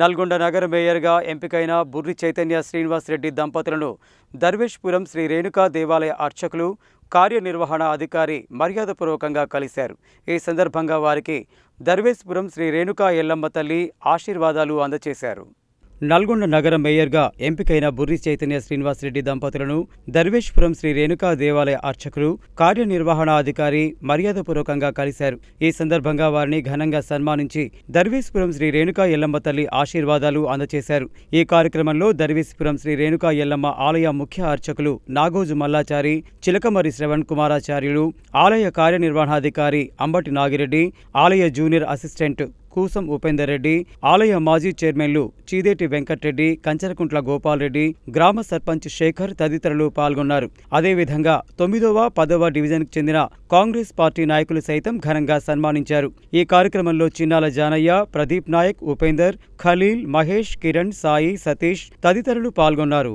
నల్గొండ నగర మేయర్గా ఎంపికైన బుర్రి చైతన్య శ్రీనివాస్ రెడ్డి దంపతులను దర్వేష్పురం శ్రీ రేణుకా దేవాలయ అర్చకులు కార్యనిర్వహణ అధికారి మర్యాదపూర్వకంగా కలిశారు. ఈ సందర్భంగా వారికి దర్వేష్పురం శ్రీ రేణుకా ఎల్లమ్మ తల్లి ఆశీర్వాదాలు అందజేశారు. నల్గొండ నగర మేయర్గా ఎంపికైన బుర్రి చైతన్య శ్రీనివాసరెడ్డి దంపతులను దర్వేష్పురం శ్రీ రేణుకా దేవాలయ అర్చకులు కార్యనిర్వహణాధికారి మర్యాదపూర్వకంగా కలిశారు. ఈ సందర్భంగా వారిని ఘనంగా సన్మానించి దర్వేశ్వరం శ్రీ రేణుకా ఎల్లమ్మ తల్లి ఆశీర్వాదాలు అందజేశారు ఈ కార్యక్రమంలో దర్వేశ్వరం శ్రీ రేణుకా ఎల్లమ్మ ఆలయ ముఖ్య అర్చకులు నాగోజు మల్లాచారి చిలకమరి శ్రవణ్ కుమారాచార్యులు ఆలయ కార్యనిర్వహణాధికారి అంబటి నాగిరెడ్డి ఆలయ జూనియర్ అసిస్టెంట్ కూసం ఉపేందర్ రెడ్డి ఆలయ మాజీ చైర్మన్లు చీదేటి వెంకట్రెడ్డి కంచరకుంట్ల గోపాల్రెడ్డి గ్రామ సర్పంచ్ శేఖర్ తదితరులు పాల్గొన్నారు. అదేవిధంగా తొమ్మిదవ పదవ డివిజన్కు చెందిన కాంగ్రెస్ పార్టీ నాయకులు సైతం ఘనంగా సన్మానించారు. ఈ కార్యక్రమంలో చిన్నాల జానయ్య ప్రదీప్ నాయక్ ఉపేందర్ ఖలీల్ మహేష్ కిరణ్ సాయి సతీష్ తదితరులు పాల్గొన్నారు.